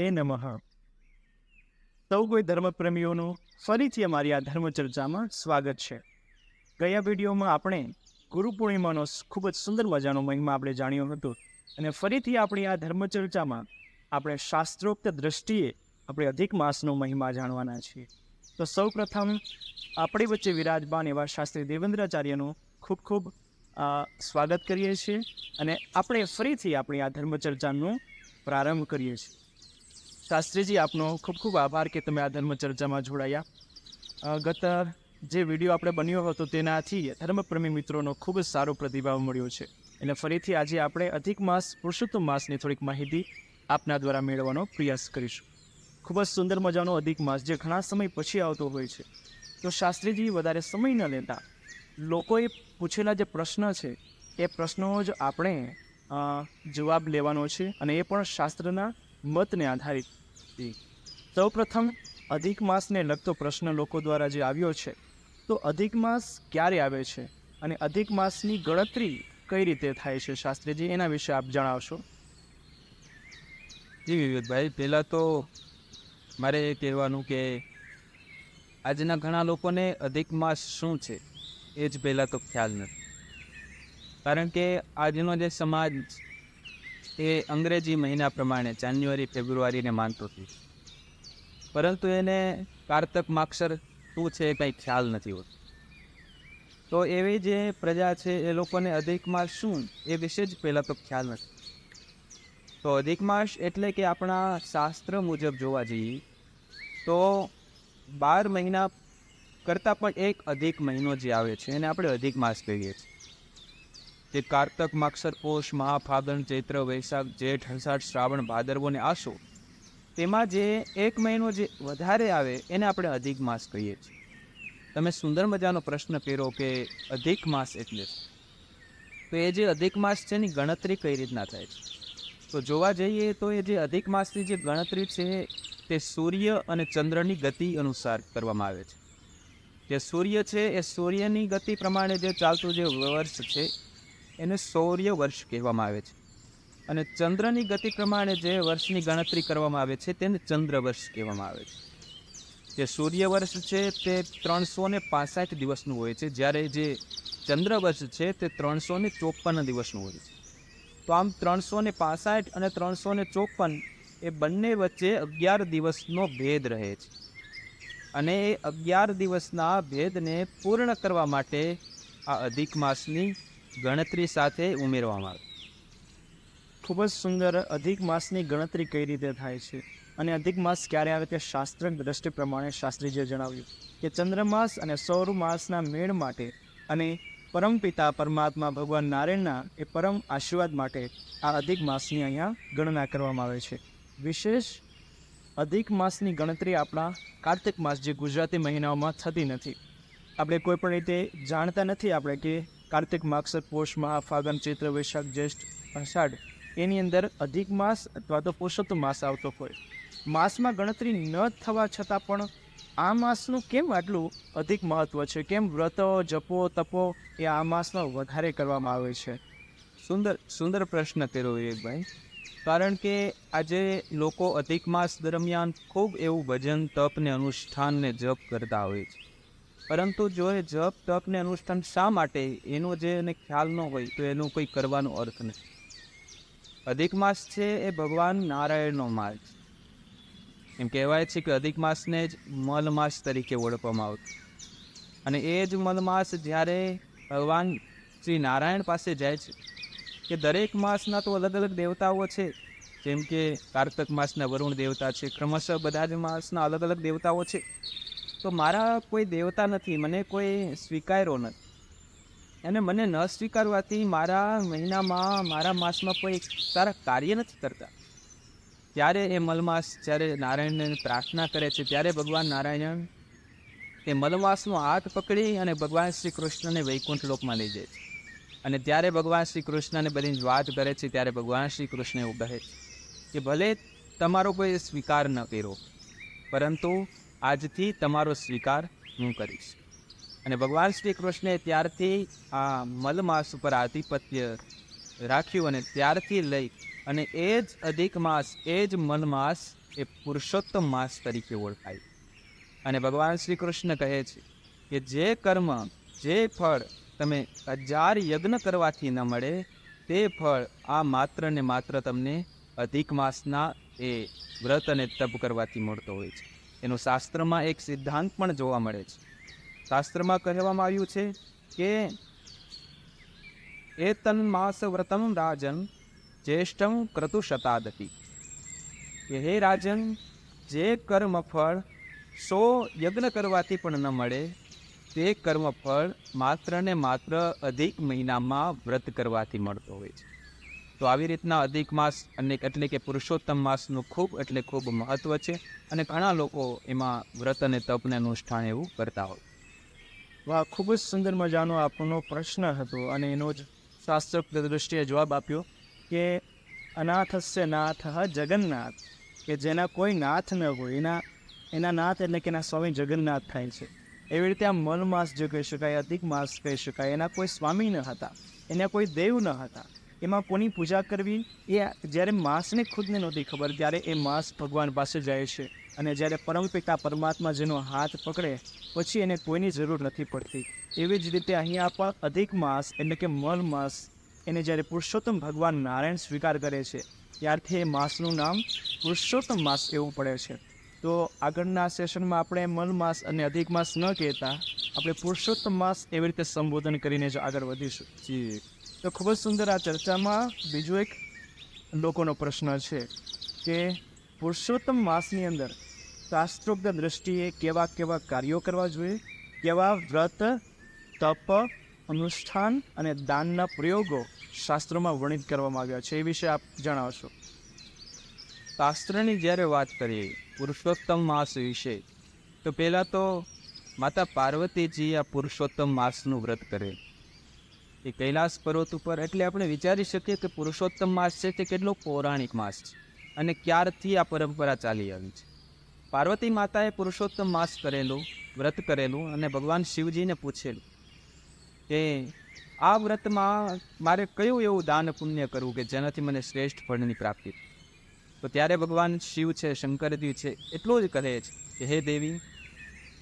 એ નમઃ. સૌ કોઈ ધર્મપ્રેમીઓનું ફરીથી અમારી આ ધર્મ ચર્ચામાં સ્વાગત છે. ગયા વિડીયોમાં આપણે ગુરુ પૂર્ણિમાનો ખૂબ જ સુંદર મજાનો મહિમા આપણે જાણ્યો હતો અને ફરીથી આપણી આ ધર્મ ચર્ચામાં આપણે શાસ્ત્રોક્ત દ્રષ્ટિએ આપણે અધિક માસનો મહિમા જાણવાના છીએ. તો સૌ પ્રથમ આપણી વચ્ચે વિરાજમાન એવા શાસ્ત્રી દેવેન્દ્રાચાર્યનું ખૂબ ખૂબ સ્વાગત કરીએ છીએ અને આપણે ફરીથી આપણી આ ધર્મ ચર્ચાનો પ્રારંભ કરીએ છીએ. શાસ્ત્રીજી, આપનો ખૂબ ખૂબ આભાર કે તમે આ ધર્મ ચર્ચામાં જોડાયા ગત જે વીડિયો આપણે બન્યો હતો તેનાથી ધર્મપ્રેમી મિત્રોનો ખૂબ જ સારો પ્રતિભાવ મળ્યો છે. એટલે ફરીથી આજે આપણે અધિક માસ, પુરુષોત્તમ માસની થોડીક માહિતી આપના દ્વારા મેળવવાનો પ્રયાસ કરીશું. ખૂબ જ સુંદર મજાનો અધિક માસ જે ઘણા સમય પછી આવતો હોય છે. તો શાસ્ત્રીજી, વધારે સમય ન લેતા લોકોએ પૂછેલા જે પ્રશ્ન છે, એ પ્રશ્નો જ આપણે જવાબ લેવાનો છે અને એ પણ શાસ્ત્રના મતને આધારિત. સૌ પ્રથમ અધિક માસને લગતો પ્રશ્ન લોકો દ્વારા જે આવ્યો છે, તો અધિક માસ ક્યારે આવે છે અને અધિક માસની ગણતરી કઈ રીતે થાય છે શાસ્ત્રીજી? એના વિશે આપ જણાવશો. જી વિવેકભાઈ, પહેલાં તો મારે એ કહેવાનું કે આજના ઘણા લોકોને અધિક માસ શું છે એ જ પહેલાં તો ખ્યાલ નથી. કારણ કે આજનો જે સમાજ એ અંગ્રેજી મહિના પ્રમાણે જાન્યુઆરી, ફેબ્રુઆરીને માનતો હતો. પરંતુ એને કારતક માક્ષર શું છે કંઈ ખ્યાલ નથી હોતો. તો એવી જે પ્રજા છે એ લોકોને અધિક માસ શું? એ વિશે જ પહેલાં તો ખ્યાલ નથી. તો અધિક માસ એટલે કે આપણા શાસ્ત્ર મુજબ જોવા જઈએ, તો બાર મહિના કરતાં પણ એક અધિક મહિનો જે આવે છે એને આપણે અધિક માસ કહીએ છીએ. જે કારતક માક્ષર પોષ, મહાફાગણ, ચૈત્ર, વૈશાખ, જેઠ અષાઢ શ્રાવણ ભાદરવો ને આસો. તેમાં જે એક મહિનો જે વધારે આવે, એને આપણે અધિક માસ કહીએ છીએ. તમે સુંદર મજાનો પ્રશ્ન પહેરો કે અધિક માસ એટલે તો એ જે અધિક માસ છે એની ગણતરી કઈ રીતના થાય છે? તો જોવા જઈએ તો એ જે અધિક માસની જે ગણતરી છે, તે સૂર્ય અને ચંદ્રની ગતિ અનુસાર કરવામાં આવે છે. જે સૂર્ય છે, એ સૂર્યની ગતિ પ્રમાણે જે ચાલતું જે વર્ષ છે એને સૌર્ય વર્ષ કહેવામાં આવે છે. અને ચંદ્રની ગતિ પ્રમાણે જે વર્ષની ગણતરી કરવામાં આવે છે, તેને ચંદ્ર વર્ષ કહેવામાં આવે છે. જે સૂર્ય વર્ષ છે, તે ત્રણસો ને પાસઠ દિવસનું હોય છે. જ્યારે જે ચંદ્ર વર્ષ છે, તે ત્રણસો ને ચોપન દિવસનું હોય છે. તો આમ ત્રણસો ને પાસઠ અને ત્રણસો ને ચોપન એ બંને વચ્ચે અગિયાર દિવસનો ભેદ રહે છે. અને એ અગિયાર દિવસના ભેદને પૂર્ણ કરવા માટે આ અધિક માસની ગણતરી સાથે ઉમેરવામાં આવે. ખૂબ જ સુંદર, અધિક માસની ગણતરી કઈ રીતે થાય છે અને અધિક માસ ક્યારે આવે તે શાસ્ત્ર દ્રષ્ટિ પ્રમાણે શાસ્ત્રીજીએ જણાવ્યું કે ચંદ્રમાસ અને સૌર માસના મેળ માટે અને પરમપિતા પરમાત્મા ભગવાન નારાયણના એ પરમ આશીર્વાદ માટે આ અધિક માસની અહીંયા ગણના કરવામાં આવે છે. વિશેષ, અધિક માસની ગણતરી આપણા કાર્તિક માસ જે ગુજરાતી મહિનાઓમાં થતી નથી. આપણે કોઈ પણ રીતે જાણતા નથી આપણે કે કાર્તિક માક્ષર પોષ મહા ફાગણ ચૈત્ર વૈશાખ જ્યેષ્ઠ અષાઢ, એની અંદર અધિક માસ અથવા તો પુરુષોત્તમ માસ આવતો હોય. માસમાં ગણતરી ન થવા છતાં પણ આ માસનું કેમ આટલું અધિક મહત્ત્વ છે? કેમ વ્રતો, જપો, તપો એ આ માસમાં વધારે કરવામાં આવે છે? સુંદર સુંદર પ્રશ્ન કર્યો વિવેકભાઈ. કારણ કે આજે લોકો અધિક માસ દરમિયાન ખૂબ એવું ભજન, તપ ને અનુષ્ઠાન ને જપ કરતા હોય છે. પરંતુ જો એ જપ તપ ને અનુષ્ઠાન શા માટે? એનો જે એને ખ્યાલ ન હોય તો એનું કોઈ કરવાનો અર્થ નથી. અધિક માસ છે એ ભગવાન નારાયણનો માસ એમ કહેવાય છે કે અધિક માસને જ મલ માસ તરીકે ઓળખવામાં આવતું. અને એ જ મલ માસ જ્યારે ભગવાન શ્રી નારાયણ પાસે જાય છે, કે દરેક માસના તો અલગ અલગ દેવતાઓ છે. જેમ કે કારતક માસના વરુણ દેવતા છે, ક્રમશઃ બધા જ માસના અલગ અલગ દેવતાઓ છે. તો મારા કોઈ દેવતા નથી, મને કોઈ સ્વીકાર્યો નથી. અને મને ન સ્વીકારવાથી મારા મહિનામાં, મારા માસમાં કોઈ સારા કાર્ય નથી કરતા. ત્યારે એ મલમાસ, જ્યારે નારાયણને પ્રાર્થના કરે છે, ત્યારે ભગવાન નારાયણ એ મલમાસનો હાથ પકડી અને ભગવાન શ્રી કૃષ્ણને વૈકુંઠ લોકમાં લઈ જાય છે. અને ત્યારે ભગવાન શ્રી કૃષ્ણને બધી વાત કરે છે, ત્યારે ભગવાન શ્રી કૃષ્ણ એવું કહે છે કે ભલે તમારો કોઈ સ્વીકાર ન કર્યો, પરંતુ આજથી તમારો સ્વીકાર હું કરીશ. અને ભગવાન શ્રી કૃષ્ણે ત્યારથી આ મલમાસ ઉપર આધિપત્ય રાખ્યું અને ત્યારથી લઈ અને એ જ અધિક માસ, એ જ મલમાસ એ પુરુષોત્તમ માસ તરીકે ઓળખાય. અને ભગવાન શ્રી કૃષ્ણ કહે છે કે જે કર્મ, જે ફળ તમે હજાર યજ્ઞ કરવાથી ન મળે, તે ફળ આ માત્ર ને માત્ર તમને અધિક માસના એ વ્રત અને તપ કરવાથી મળતો હોય છે. એનું શાસ્ત્રમાં એક સિદ્ધાંત પણ જોવા મળે છે. શાસ્ત્રમાં કહેવામાં આવ્યું છે કે એ માસ વ્રતમ રાજન જ્યેષ્ઠમ ક્રતુ શતાદપી કે હે રાજન, જે કર્મફળ સો યજ્ઞ કરવાથી પણ ન મળે, તે કર્મફળ માત્ર ને માત્ર અધિક મહિનામાં વ્રત કરવાથી મળતો હોય છે. તો આવી રીતના અધિક માસ અને એટલે કે પુરુષોત્તમ માસનું ખૂબ એટલે ખૂબ મહત્ત્વ છે અને ઘણા લોકો એમાં વ્રત અને તપને અનુષ્ઠાન એવું કરતા હોય. વાહ, ખૂબ જ સુંદર મજાનો આપણો પ્રશ્ન હતો અને એનો જ શાસ્ત્રોક્ત દૃષ્ટિએ જવાબ આપ્યો કે અનાથસ્ય નાથ જગન્નાથ, કે જેના કોઈ નાથ ન હોય, એના એના નાથ એટલે કે એના સ્વામી જગન્નાથ થાય છે. એવી રીતે આ મન માસ જે કહી શકાય, અધિક માસ કહી શકાય, એના કોઈ સ્વામી ન હતા, એના કોઈ દેવ ન હતા. એમાં કોની પૂજા કરવી એ જ્યારે માસને ખુદને નહોતી ખબર, ત્યારે એ માસ ભગવાન પાસે જાય છે. અને જ્યારે પરમપિતા પરમાત્મા જેનો હાથ પકડે, પછી એને કોઈની જરૂર નથી પડતી. એવી જ રીતે અહીંયા પણ અધિક માસ, એટલે કે મલ માસ, એને જ્યારે પુરુષોત્તમ ભગવાન નારાયણ સ્વીકાર કરે છે, ત્યારથી એ માસનું નામ પુરુષોત્તમ માસ એવું પડે છે. તો આગળના સેશનમાં આપણે મલ માસ અને અધિક માસ ન કહેતા, આપણે પુરુષોત્તમ માસ એવી રીતે સંબોધન કરીને જ આગળ વધીશું. જી. તો ખૂબ જ સુંદર આ ચર્ચામાં બીજો એક લોકોનો પ્રશ્ન છે કે પુરુષોત્તમ માસની અંદર શાસ્ત્રોક્ત દ્રષ્ટિએ કેવા કેવા કાર્યો કરવા જોઈએ? કેવા વ્રત, તપ, અનુષ્ઠાન અને દાનના પ્રયોગો શાસ્ત્રોમાં વર્ણિત કરવામાં આવ્યા છે એ વિશે આપ જણાવશો શાસ્ત્રની જ્યારે વાત કરીએ પુરુષોત્તમ માસ વિશે, તો પહેલાં તો માતા પાર્વતીજી આ પુરુષોત્તમ માસનું વ્રત કરે. એ કૈલાસ પર્વત ઉપર એટલે આપણે વિચારી શકીએ કે પુરુષોત્તમ માસ છે તે કેટલો પૌરાણિક માસ છે અને ક્યારથી આ પરંપરા ચાલી આવી છે. પાર્વતી માતાએ પુરુષોત્તમ માસ કરેલું, વ્રત કરેલું અને ભગવાન શિવજીને પૂછેલું કે આ વ્રતમાં મારે કયું એવું દાન પુણ્ય કરવું કે જેનાથી મને શ્રેષ્ઠ ફળની પ્રાપ્તિ તો ત્યારે ભગવાન શિવ છે શંકરજી છે, એટલું જ કહે છે કે, હે દેવી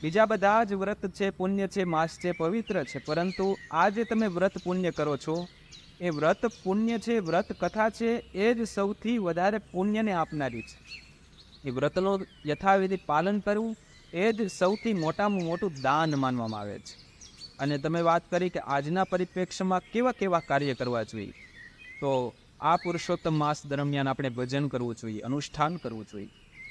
બીજા બધા જ વ્રત છે, પુણ્ય છે, માસ છે, પવિત્ર છે, પરંતુ આ જે તમે વ્રત પુણ્ય કરો છો, એ વ્રત પુણ્ય છે, વ્રત કથા છે, એ જ સૌથી વધારે પુણ્યને આપનારી છે. એ વ્રતનું યથાવિધિ પાલન કરવું, એ જ સૌથી મોટામાં મોટું દાન માનવામાં આવે છે. અને તમે વાત કરી કે આજના પરિપ્રેક્ષ્યમાં કેવા કેવા કાર્ય કરવા જોઈએ, તો આ પુરુષોત્તમ માસ દરમિયાન આપણે ભજન કરવું જોઈએ, અનુષ્ઠાન કરવું જોઈએ.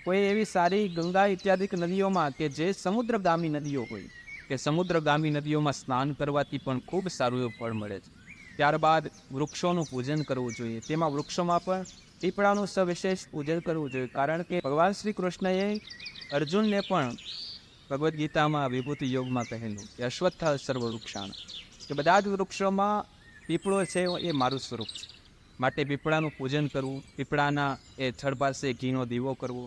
કોઈ એવી સારી ગંગા ઇત્યાદિક નદીઓમાં કે જે સમુદ્રગામી નદીઓ હોય, કે સમુદ્રગામી નદીઓમાં સ્નાન કરવાથી પણ ખૂબ સારું એવું ફળ મળે છે. ત્યારબાદ વૃક્ષોનું પૂજન કરવું જોઈએ. તેમાં વૃક્ષોમાં પણ પીપળાનું સવિશેષ પૂજન કરવું જોઈએ. કારણ કે ભગવાન શ્રી કૃષ્ણએ અર્જુનને પણ ભગવદ્ ગીતામાં વિભૂતિ યોગમાં કહેલું કે અશ્વત્થ સર્વ વૃક્ષાણ કે બધા જ વૃક્ષોમાં પીપળો છે એ મારું સ્વરૂપ છે. માટે પીપળાનું પૂજન કરવું, પીપળાના એ થડ પાસે ઘીનો દીવો કરવો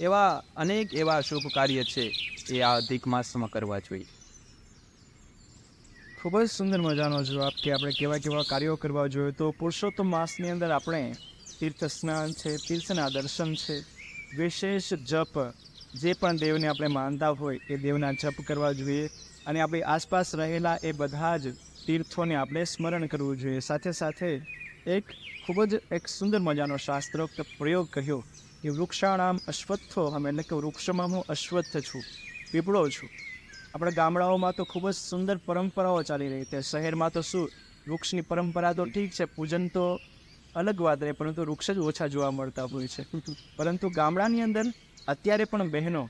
એવા અનેક એવા શુભ કાર્ય છે એ આ અધિક માસમાં કરવા જોઈએ. ખૂબ જ સુંદર મજાનો જવાબ કે આપણે કેવા કેવા કાર્યો કરવા જોઈએ. તો પુરુષોત્તમ માસની અંદર આપણે તીર્થ સ્નાન છે, તીર્થના દર્શન છે, વિશેષ જપ જે પણ દેવને આપણે માનતા હોય એ દેવના જપ કરવા જોઈએ અને આપણી આસપાસ રહેલા એ બધા જ તીર્થોને આપણે સ્મરણ કરવું જોઈએ. સાથે સાથે એક ખૂબ જ એક સુંદર મજાનો શાસ્ત્રોક્ત પ્રયોગ કહ્યો કે વૃક્ષાણામ અશ્વત્થો. હમ એટલે કે વૃક્ષમાં હું અશ્વત્થ છું પીપળો છું. આપણા ગામડાઓમાં તો ખૂબ જ સુંદર પરંપરાઓ ચાલી રહી છે. શહેરમાં તો શું, વૃક્ષની પરંપરા તો ઠીક છે, પૂજન તો અલગ વાત રહે, પરંતુ વૃક્ષ જ ઓછા જોવા મળતા હોય છે. પરંતુ ગામડાની અંદર અત્યારે પણ બહેનો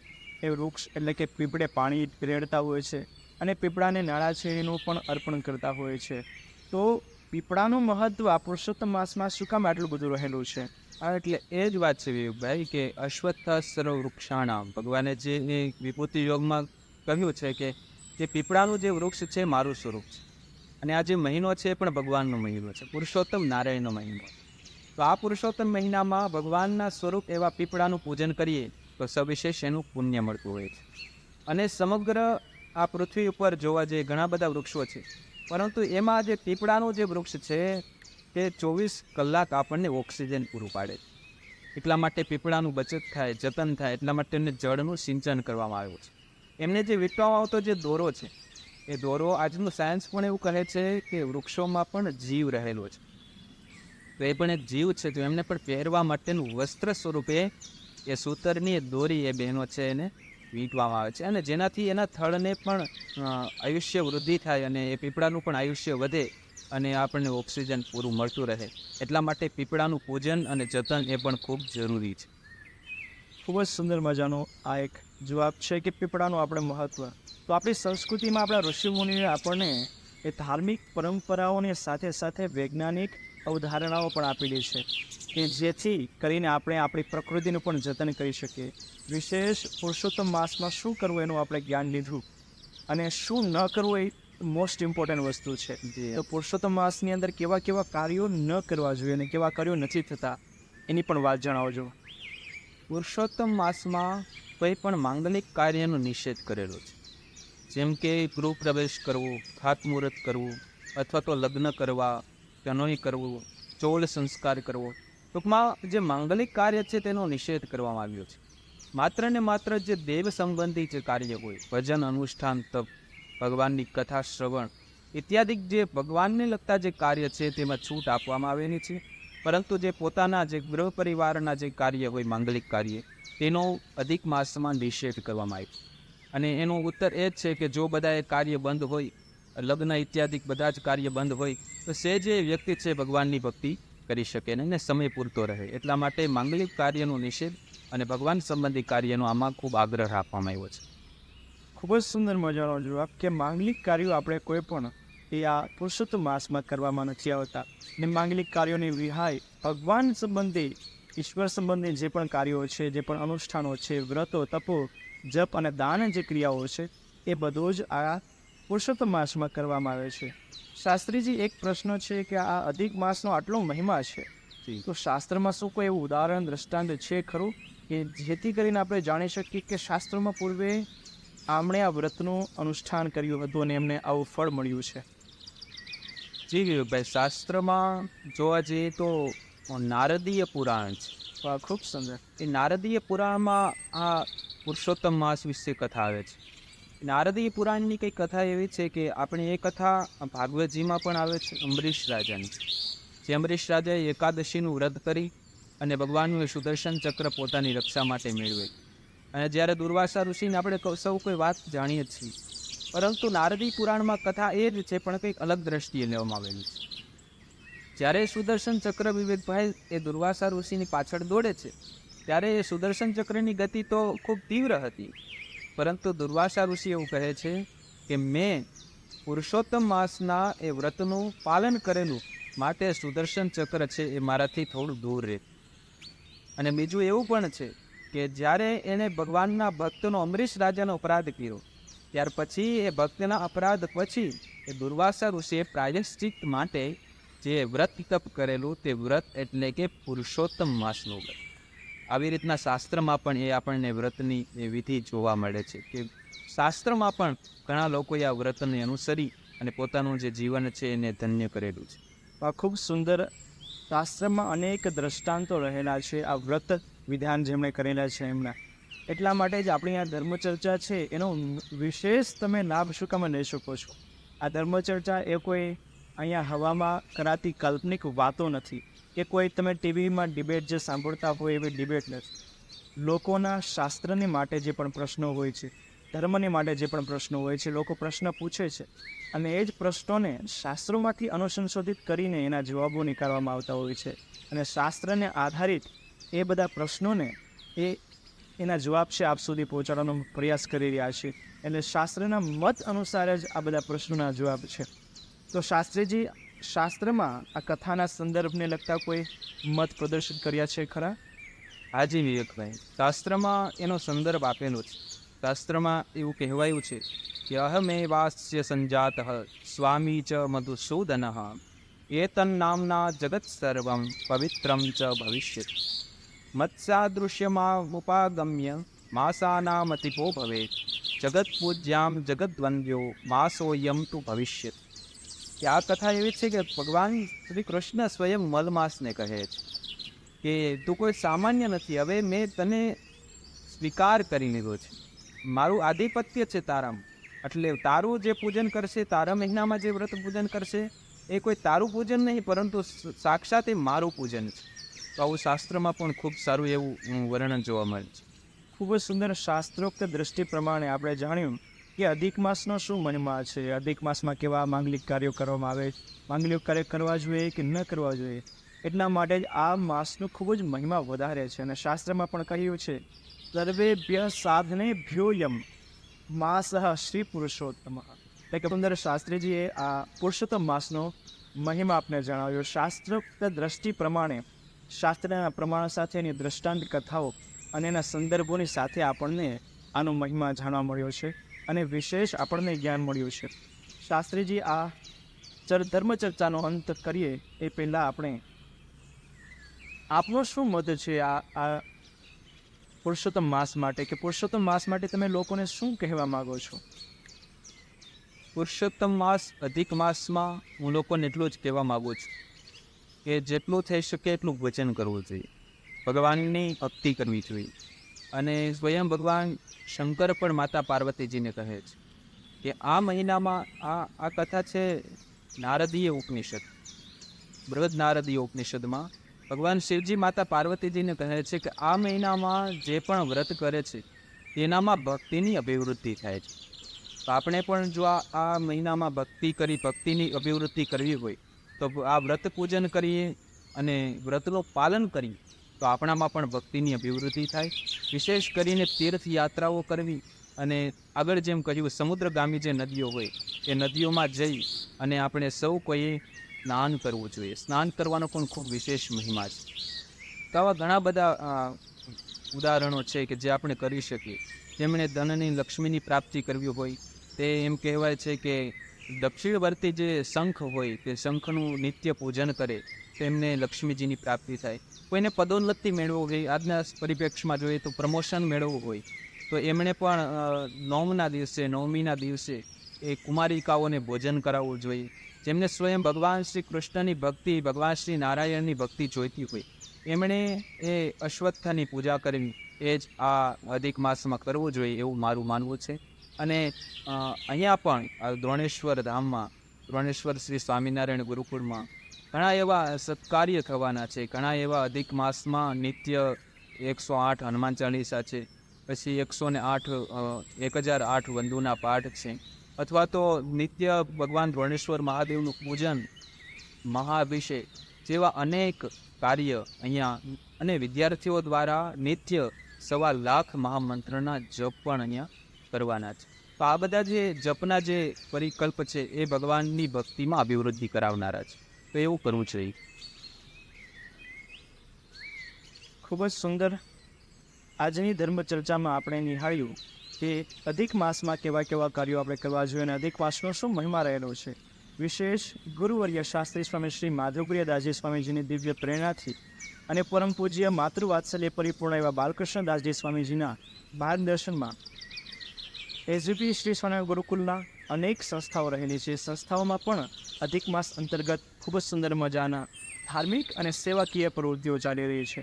એ વૃક્ષ એટલે કે પીપળે પાણી રેડતા હોય છે અને પીપળાને નાળા છે એનું પણ અર્પણ કરતા હોય છે. તો પીપળાનું મહત્ત્વ આ પુરુષોત્તમ માસમાં શું કામ આટલું બધું રહેલું છે? એટલે એ જ વાત છે વિવેકભાઈ કે અશ્વત્થ સર્વ વૃક્ષાણામ. ભગવાને જે વિભૂતિ યોગમાં કહ્યું છે કે જે પીપળાનું જે વૃક્ષ છે મારું સ્વરૂપ છે. અને આ જે મહિનો છે એ પણ ભગવાનનો મહિનો છે, પુરુષોત્તમ નારાયણનો મહિનો તો આ પુરુષોત્તમ મહિનામાં ભગવાનના સ્વરૂપ એવા પીપળાનું પૂજન કરીએ તો સવિશેષ એનું પુણ્ય મળતું હોય છે. અને સમગ્ર આ પૃથ્વી ઉપર જોવા જઈએ ઘણા બધા વૃક્ષો છે. પરંતુ એમાં જે પીપળાનું જે વૃક્ષ છે તે ચોવીસ કલાક આપણને ઓક્સિજન પૂરું પાડે છે. એટલા માટે પીપળાનું બચત થાય, જતન થાય, એટલા માટે એમને જળનું સિંચન કરવામાં આવ્યું છે. એમને જે વીંટવામાં આવતો જે દોરો છે, એ દોરો આજનું સાયન્સ પણ એવું કહે છે કે વૃક્ષોમાં પણ જીવ રહેલો છે. તો એ પણ એક જીવ છે, તો એમને પણ પહેરવા માટેનું વસ્ત્ર સ્વરૂપે એ સૂતરની એ દોરી એ બહેનો છે એને વીંટવામાં આવે છે. અને જેનાથી એના થળને પણ આયુષ્ય વૃદ્ધિ થાય અને એ પીપળાનું પણ આયુષ્ય વધે. અને આપણને ઓક્સિજન પૂરું મળતું રહે. એટલા માટે પીપળાનું પૂજન અને જતન એ પણ ખૂબ જરૂરી છે. ખૂબ જ સુંદર મજાનો આ એક જવાબ છે કે પીપળાનું આપણે મહત્ત્વ તો આપણી સંસ્કૃતિમાં આપણા ઋષિમુનિએ આપણને એ ધાર્મિક પરંપરાઓની સાથે સાથે વૈજ્ઞાનિક અવધારણાઓ પણ આપેલી છે કે જેથી કરીને આપણે આપણી પ્રકૃતિનું પણ જતન કરી શકીએ. વિશેષ પુરુષોત્તમ માસમાં શું કરવું એનું આપણે જ્ઞાન લીધું? અને શું ન કરવું એ મોસ્ટ ઇમ્પોર્ટન્ટ વસ્તુ છે. તો પુરુષોત્તમ માસની અંદર કેવા કેવા કાર્યો ન કરવા જોઈએ અને કેવા કાર્યો નથી થતા એની પણ વાત જણાવજો પુરુષોત્તમ માસમાં કોઈ પણ માંગલિક કાર્યનો નિષેધ કરેલો છે. જેમ કે ગૃહ પ્રવેશ કરવો ખાતમુહૂર્ત કરવું અથવા તો લગ્ન કરવા કનોઈ કરવું ચોલ સંસ્કાર કરવો. ટૂંકમાં જે માંગલિક કાર્ય છે તેનો નિષેધ કરવામાં આવ્યો છે. માત્ર ને માત્ર જે દેવ સંબંધી જે કાર્ય હોય ભજન અનુષ્ઠાન તપ ભગવાનની કથા શ્રવણ ઇત્યાદિ જે ભગવાનને લગતા જે કાર્ય છે તેમાં છૂટ આપવામાં આવેલી છે. પરંતુ જે પોતાના જે ગૃહ પરિવારના જે કાર્ય હોય માંગલિક કાર્ય, તેનો અધિક માસમાં નિષેધ કરવામાં આવ્યો. અને એનો ઉત્તર એ જ છે કે જો બધા એ કાર્ય બંધ હોય, લગ્ન ઇત્યાદિ બધા જ કાર્ય બંધ હોય, તો સે જે વ્યક્તિ છે ભગવાનની ભક્તિ કરી શકે અને ને સમય પૂરતો રહે. એટલા માટે માંગલિક કાર્યનો નિષેધ અને ભગવાન સંબંધી કાર્યનો આમાં ખૂબ આગ્રહ રાખવામાં આવ્યો છે. ખૂબ જ સુંદર મજાનો જવાબ કે માંગલિક કાર્યો આપણે કોઈ પણ એ આ પુરુષોત્તમ માસમાં કરવામાં નથી આવતા. ને માંગલિક કાર્યોની વિહાય ભગવાન સંબંધી ઈશ્વર સંબંધી જે પણ કાર્યો છે જે પણ અનુષ્ઠાનો છે વ્રતો તપો જપ અને દાન જે ક્રિયાઓ છે એ બધો જ આ પુરુષોત્તમ માસમાં કરવામાં આવે છે. શાસ્ત્રીજી એક પ્રશ્ન છે કે આ અધિક માસનો આટલો મહિમા છે. તો શાસ્ત્રમાં શું કોઈ એવું ઉદાહરણ દ્રષ્ટાંત છે ખરું? કે જેથી કરીને આપણે જાણી શકીએ કે શાસ્ત્રોમાં પૂર્વે આમણે આ વ્રતનું અનુષ્ઠાન કર્યું હતું અને એમને આવું ફળ મળ્યું છે. જી ભાઈ શાસ્ત્રમાં જોવા જઈએ તો નારદીય પુરાણ છે. તો આ ખૂબ સુંદર. એ નારદીય પુરાણમાં આ પુરુષોત્તમ માસ વિશે કથા આવે છે. નારદીય પુરાણની કંઈ કથા એવી છે કે આપણે એ કથા ભાગવતજીમાં પણ આવે છે અમરીશ રાજાની. જે અમરીશ રાજાએ એકાદશીનું વ્રત કરી અને ભગવાનનું એ સુદર્શન ચક્ર પોતાની રક્ષા માટે મેળવે અને જ્યારે દુર્વાસા ઋષિને આપણે સૌ કોઈ વાત જાણીએ જ છીએ, પરંતુ નારદી પુરાણમાં કથા એ જ છે, પણ કંઈક અલગ દ્રષ્ટિએ લેવામાં આવેલી છે. જ્યારે સુદર્શન ચક્ર વિવેકભાઈ એ દુર્વાસા ઋષિની પાછળ દોડે છે, ત્યારે એ સુદર્શન ચક્રની ગતિ તો ખૂબ તીવ્ર હતી, પરંતુ દુર્વાસા ઋષિ એવું કહે છે કે મેં પુરુષોત્તમ માસના એ વ્રતનું પાલન કરેલું માટે સુદર્શન ચક્ર છે એ મારાથી થોડું દૂર રહે અને બીજું એવું પણ છે કે જ્યારે એણે ભગવાનના ભક્તનો અમરીશ રાજાનો અપરાધ કર્યો, ત્યાર પછી એ ભક્તના અપરાધ પછી એ દુર્વાસા ઋષિએ પ્રાયશ્ચિત માટે જે વ્રત તપ કરેલું તે વ્રત એટલે કે પુરુષોત્તમ માસનું વ્રત. આવી રીતના શાસ્ત્રમાં પણ એ આપણને વ્રતની એ વિધિ જોવા મળે છે કે શાસ્ત્રમાં પણ ઘણા લોકોએ આ વ્રતને અનુસરી અને પોતાનું જે જીવન છે એને ધન્ય કરેલું છે. આ ખૂબ સુંદર શાસ્ત્રમાં અનેક દ્રષ્ટાંતો રહેલા છે આ વ્રત વિધાન જેમણે કરેલા છે એમના. એટલા માટે જ આપણી આ ધર્મચર્ચા છે, એનો વિશેષ તમે લાભ શું કામ લઈ શકો છો? આ ધર્મચર્ચા એ કોઈ અહીંયા હવામાં કરાતી કાલ્પનિક વાતો નથી. કે કોઈ તમે ટીવીમાં ડિબેટ જે સાંભળતા હોય એવી ડિબેટ નથી. લોકોના શાસ્ત્રની માટે જે પણ પ્રશ્નો હોય છે, ધર્મની માટે જે પણ પ્રશ્નો હોય છે, લોકો પ્રશ્ન પૂછે છે. અને એ જ પ્રશ્નોને શાસ્ત્રોમાંથી અનુસંશોધિત કરીને એના જવાબો નીકાળવામાં આવતા હોય છે. અને શાસ્ત્રને આધારિત એ બધા પ્રશ્નોને એ એના જવાબ છે આપ સુધી પહોંચાડવાનો પ્રયાસ કરી રહ્યા છે એટલે શાસ્ત્રના મત અનુસાર જ આ બધા પ્રશ્નોના જવાબ છે. તો શાસ્ત્રીજી, શાસ્ત્રમાં આ કથાના સંદર્ભને લગતા કોઈ મત પ્રદર્શિત કર્યા છે ખરા? હાજી વિવેકભાઈ, શાસ્ત્રમાં એનો સંદર્ભ આપેલો છે. શાસ્ત્રમાં એવું કહેવાયું છે કે, અહમેવાસ્ય સંજાત સ્વામી ચ મધુસૂદન, એતન્નામના જગત સર્વમ પવિત્રમ ચ ભવિષ્યત. મત્સાદૃશ્યમામુપાગમ્ય માસાનામતિપો ભવેત જગત પૂજ્યામ જગદ્વંદ્યો માસોયમ તું ભવિષ્ય કે આ કથા એવી છે કે ભગવાન શ્રી કૃષ્ણ સ્વયં મલમાસને કહે છે કે તું કોઈ સામાન્ય નથી હવે મેં તને સ્વીકાર કરી લીધો છે મારું આધિપત્ય છે તારામાં એટલે તારું જે પૂજન કરશે તારા મહિનામાં જે વ્રત પૂજન કરશે એ કોઈ તારું પૂજન નહીં પરંતુ સાક્ષાત એ મારું પૂજન છે તો આવું શાસ્ત્રમાં પણ ખૂબ સારું એવું વર્ણન જોવા મળે છે. ખૂબ જ સુંદર શાસ્ત્રોક્ત દ્રષ્ટિ પ્રમાણે આપણે જાણ્યું કે અધિક માસનો શું મહિમા છે? અધિક માસમાં કેવા માંગલિક કાર્યો કરવામાં આવે? માંગલિક કાર્ય કરવા જોઈએ કે ન કરવા જોઈએ? એટલા માટે જ આ માસનું ખૂબ જ મહિમા વધારે છે અને શાસ્ત્રમાં પણ કહ્યું છે, સર્વેભ્ય સાધને ભ્યોયમ માસ શ્રી પુરુષોત્તમ. એટલે કે સુંદર શાસ્ત્રીજીએ આ પુરુષોત્તમ માસનો મહિમા આપને જણાવ્યો. શાસ્ત્રોક્ત દ્રષ્ટિ પ્રમાણે શાસ્ત્રના પ્રમાણ સાથે એની દ્રષ્ટાંત કથાઓ અને એના સંદર્ભોની સાથે આપણને આનો મહિમા જાણવા મળ્યો છે અને વિશેષ આપણને જ્ઞાન મળ્યું છે. શાસ્ત્રીજી, આ ચર ધર્મચર્ચાનો અંત કરીએ એ પહેલાં આપણે આપનો શું મત છે આ આ પુરુષોત્તમ માસ માટે કે પુરુષોત્તમ માસ માટે તમે લોકોને શું કહેવા માગો છો? પુરુષોત્તમ માસ અધિક માસમાં હું લોકોને એટલું જ કહેવા માગું છું કે જેટલું થઈ શકે એટલું વચન કરવું જોઈએ. ભગવાનની ભક્તિ કરવી જોઈએ. અને સ્વયં ભગવાન શંકર પણ માતા પાર્વતીજીને કહે છે કે આ મહિનામાં આ આ કથા છે નારદીય ઉપનિષદ. બૃહદ નારદીય ઉપનિષદમાં ભગવાન શિવજી માતા પાર્વતીજીને કહે છે કે આ મહિનામાં જે પણ વ્રત કરે છે, તેનામાં ભક્તિની અભિવૃદ્ધિ થાય છે. તો આપણે પણ જો આ મહિનામાં ભક્તિ કરી, ભક્તિની અભિવૃદ્ધિ કરવી હોય તો આ વ્રત પૂજન કરીએ અને વ્રતનું પાલન કરીએ, તો આપણામાં પણ ભક્તિની અભિવૃદ્ધિ થાય. વિશેષ કરીને તીર્થયાત્રાઓ કરવી અને આગળ જેમ કહ્યું, સમુદ્રગામી જે નદીઓ હોય, એ નદીઓમાં જઈ અને આપણે સૌ કોઈએ સ્નાન કરવું જોઈએ. સ્નાન કરવાનો પણ ખૂબ વિશેષ મહિમા છે. તો આવા ઘણા બધા ઉદાહરણો છે કે જે આપણે કરી શકીએ. જેમણે ધનની લક્ષ્મીની પ્રાપ્તિ કરવી હોય, તે એમ કહેવાય છે કે દક્ષિણવર્તી જે શંખ હોય તે શંખનું નિત્ય પૂજન કરે, તેમને લક્ષ્મીજીની પ્રાપ્તિ થાય. કોઈને પદોન્નતિ મેળવવું હોય, આજના પરિપ્રેક્ષમાં જોઈએ તો પ્રમોશન મેળવવું હોય, તો એમણે પણ નોમના દિવસે, નવમીના દિવસે એ કુમારિકાઓને ભોજન કરાવવું જોઈએ. જેમને સ્વયં ભગવાન શ્રી કૃષ્ણની ભક્તિ, ભગવાન શ્રી નારાયણની ભક્તિ જોઈતી હોય. એમણે એ અશ્વત્થની પૂજા કરવી એ જ આ અધિક માસમાં કરવું જોઈએ એવું મારું માનવું છે. અને અહીંયા પણ દ્રોણેશ્વર ધામમાં, દ્રોણેશ્વર શ્રી સ્વામિનારાયણ ગુરુકુળમાં ઘણા એવા સત્કાર્ય થવાના છે. ઘણા એવા અધિક માસમાં નિત્ય એકસો આઠ હનુમાન ચાલીસા છે. પછી એકસો ને આઠ એક હજાર આઠ વંદુના પાઠ છે. અથવા તો નિત્ય ભગવાન દ્રોણેશ્વર મહાદેવનું પૂજન મહાઅભિષેક જેવા અનેક કાર્ય અહીંયા અને વિદ્યાર્થીઓ દ્વારા નિત્ય સવા લાખ મહામંત્રના જપ પણ અહીંયા કરવાના છે. તો આ બધા જે જપના જે પરિકલ્પ છે એ ભગવાનની ભક્તિમાં અભિવૃદ્ધિ કરાવનારા છે. તો એવું કરવું જોઈએ ખૂબ જ સુંદર. આજની ધર્મ ચર્ચામાં આપણે નિહાળ્યું કે અધિક માસમાં કેવા કેવા કાર્યો આપણે કરવા જોઈએ અને અધિક માસનો શું મહિમા રહેલો છે. વિશેષ ગુરુવર્ય શાસ્ત્રી સ્વામી શ્રી માધવપ્રિય દાસજી સ્વામીજીની દિવ્ય પ્રેરણાથી અને પરમ પૂજ્ય માતૃવાત્સલ્ય પરિપૂર્ણ એવા બાલકૃષ્ણ દાસજી સ્વામીજીના માર્ગદર્શનમાં એસજીપી શ્રી સ્વામિનારાયણ ગુરુકુલના અનેક સંસ્થાઓ રહેલી છે. સંસ્થાઓમાં પણ અધિક માસ અંતર્ગત ખૂબ જ સુંદર મજાના ધાર્મિક અને સેવાકીય પ્રવૃત્તિઓ ચાલી રહી છે.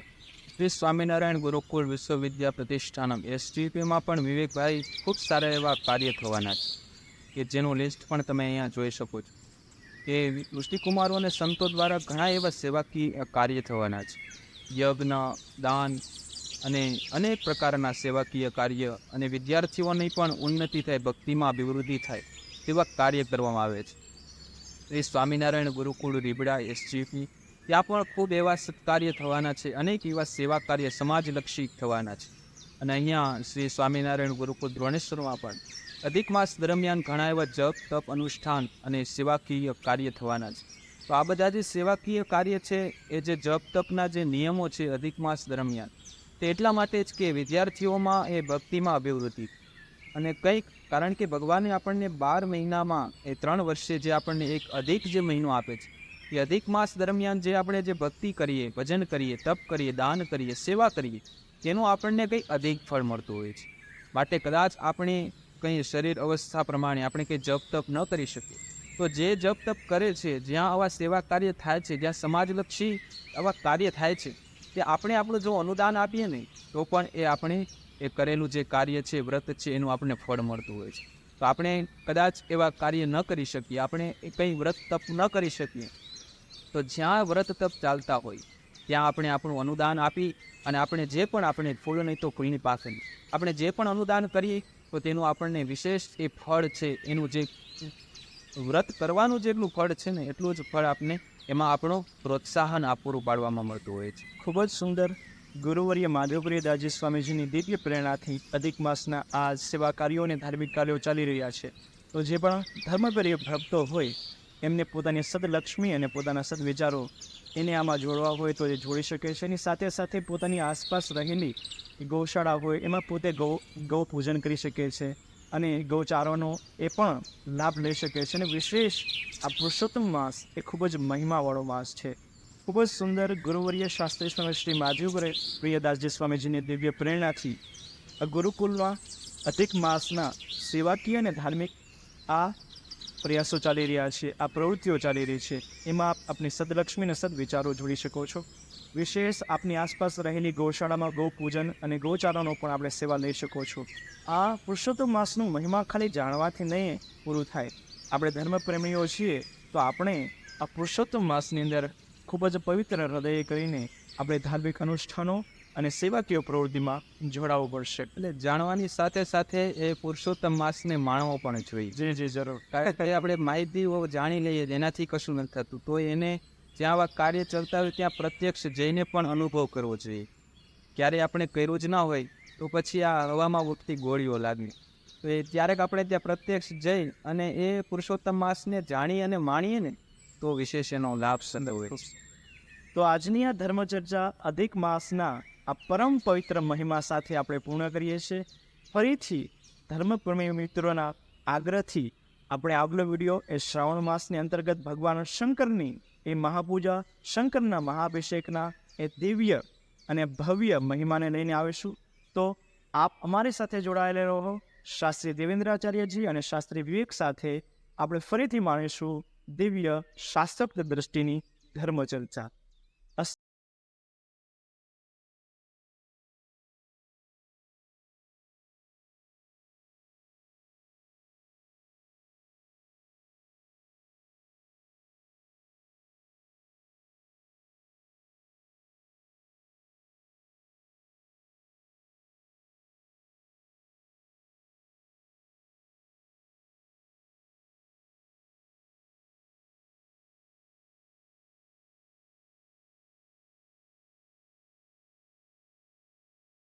શ્રી સ્વામિનારાયણ ગુરુકુળ વિશ્વવિદ્યા પ્રતિષ્ઠાનમ એસજીપીમાં પણ વિવેકભાઈ ખૂબ સારા એવા કાર્ય થવાના છે કે જેનું લિસ્ટ પણ તમે અહીંયા જોઈ શકો છો કે ઋષિકુમારો અને સંતો દ્વારા ઘણા એવા સેવાકીય કાર્ય થવાના છે. યજ્ઞ, દાન અને અનેક પ્રકારના સેવાકીય કાર્ય અને વિદ્યાર્થીઓની પણ ઉન્નતિ થાય, ભક્તિમાં અભિવૃદ્ધિ થાય તેવા કાર્ય કરવામાં આવે છે. એ સ્વામિનારાયણ ગુરુકુળ રીબડા, એસજીપી, ત્યાં પણ ખૂબ એવા સત્કાર્ય થવાના છે, અનેક એવા સેવા કાર્ય સમાજલક્ષી થવાના છે. અને અહીંયા શ્રી સ્વામિનારાયણ ગુરુકુળ દ્રોણેશ્વરમાં પણ અધિક માસ દરમિયાન ઘણા એવા જપ, તપ અનુષ્ઠાન અને સેવાકીય કાર્ય થવાના છે. તો આ બધા જે સેવાકીય કાર્ય છે, એ જે જપ, તપના જે નિયમો છે, અધિક માસ દરમિયાન તે એટલા માટે જ કે વિદ્યાર્થીઓમાં એ ભક્તિમાં અભિવૃદ્ધિ. અને કંઈક, કારણ કે ભગવાને આપણને બાર મહિનામાં, એ ત્રણ વર્ષે જે આપણને એક અધિક જે મહિનો આપે છે, એ અધિક માસ દરમિયાન જે આપણે જે ભક્તિ કરીએ, ભજન કરીએ, તપ કરીએ, દાન કરીએ, સેવા કરીએ, તેનું આપણને કંઈ અધિક ફળ મળતું હોય છે. માટે કદાચ આપણે કંઈ શરીર અવસ્થા પ્રમાણે આપણે કંઈ જપ તપ ન કરી શકીએ. તો જે જપ તપ કરે છે, જ્યાં આવા સેવા કાર્ય થાય છે, જ્યાં સમાજલક્ષી આવા કાર્ય થાય છે કે આપણે આપણું જો અનુદાન આપીએ ને, તો પણ એ આપણે એ કરેલું જે કાર્ય છે, વ્રત છે, એનું આપણને ફળ મળતું હોય છે તો આપણે કદાચ એવા કાર્ય ન કરી શકીએ, આપણે કંઈ વ્રત તપ ન કરી શકીએ, તો જ્યાં વ્રત તપ ચાલતા હોય, ત્યાં આપણે આપણું અનુદાન આપી અને આપણે જે પણ આપણે ફૂલ નહીં તો ફૂલની પાસે નહીં. આપણે જે પણ અનુદાન કરીએ, તો તેનું આપણને વિશેષ એ ફળ છે, એનું જે વ્રત કરવાનું જેટલું ફળ છે ને, એટલું જ ફળ આપને એમાં આપણું પ્રોત્સાહન આપૂરું પૂરું પાડવામાં મળતું હોય છે. ખૂબ જ સુંદર ગુરુવર્ય માધવપ્રિય દાજી સ્વામીજીની દિવ્ય પ્રેરણાથી અધિક માસના આ સેવા કાર્યો અને ધાર્મિક કાર્યો ચાલી રહ્યા છે. તો જે પણ ધર્મપ્રિય ભક્તો હોય, એમને પોતાની સદલક્ષ્મી અને પોતાના સદવિચારો એને આમાં જોડવા હોય તો એ જોડી શકે છે. એની સાથે સાથે પોતાની આસપાસ રહેલી ગૌશાળા હોય, એમાં પોતે ગૌ ગૌ પૂજન કરી શકે છે. અને ગૌચારોનો એ પણ લાભ લઈ શકે છે અને વિશેષ આ પુરુષોત્તમ માસ એ ખૂબ જ મહિમાવાળો માસ છે. ખૂબ જ સુંદર ગુરુવર્ય શાસ્ત્રી સ્વામી શ્રી માધવ પ્રિયદાસજી સ્વામીજીની દિવ્ય પ્રેરણાથી આ ગુરુકુલમાં અધિક માસના સેવાકીય અને ધાર્મિક આ પ્રયાસો ચાલી રહ્યા છે, આ પ્રવૃત્તિઓ ચાલી રહી છે. એમાં આપ આપની સદલક્ષ્મી અને સદવિચારો જોડી શકો છો. વિશેષ આપની આસપાસ રહેલી ગૌશાળામાં ગૌ પૂજન અને ગૌચારાનો પણ આપણે સેવા લઈ શકો છો. આ પુરુષોત્તમ માસનું મહિમા ખાલી જાણવાથી નહીં પૂરું થાય. આપણે ધર્મપ્રેમીઓ છીએ તો આપણે આ પુરુષોત્તમ માસની અંદર ખૂબ જ પવિત્ર હૃદય કરીને આપણે ધાર્મિક અનુષ્ઠાનો અને સેવાકીય પ્રવૃત્તિમાં જોડાવવું પડશે. એટલે જાણવાની સાથે સાથે એ પુરુષોત્તમ માસને માણવો પણ જોઈએ. જી જી જરૂર. કારણ કે આપણે માહિતીઓ જાણી લઈએ એનાથી કશું નથી થતું. તો એને જ્યાં આવા કાર્ય ચલતા હોય ત્યાં પ્રત્યક્ષ જઈને પણ અનુભવ કરવો જોઈએ. ક્યારે આપણે કર્યું જ ના હોય, તો પછી આ હવામાં ઉઠતી ગોળીઓ લાગે તો એ ક્યારેક આપણે ત્યાં પ્રત્યક્ષ જઈ અને એ પુરુષોત્તમ માસને જાણી અને માણીએ ને, તો વિશેષ એનો લાભ થતો હોય. તો આજની આ ધર્મચર્ચા અધિક માસના આ પરમ પવિત્ર મહિમા સાથે આપણે પૂર્ણ કરીએ છીએ. ફરીથી ધર્મપ્રેમી મિત્રોના આગ્રહથી આપણે આગલો વીડિયો એ શ્રાવણ માસની અંતર્ગત ભગવાન શંકરની એ મહાપૂજા શંકરના મહાભિષેકના એ દિવ્ય અને ભવ્ય મહિમાને લઈને આવીશું તો આપ અમારી સાથે જોડાયેલા રહો. શાસ્ત્રી દેવેન્દ્રાચાર્યજી અને શાસ્ત્રી વિવેક સાથે આપણે ફરીથી માણીશું દિવ્ય શાસ્ત્રોક્ત દ્રષ્ટિની ધર્મચર્ચા.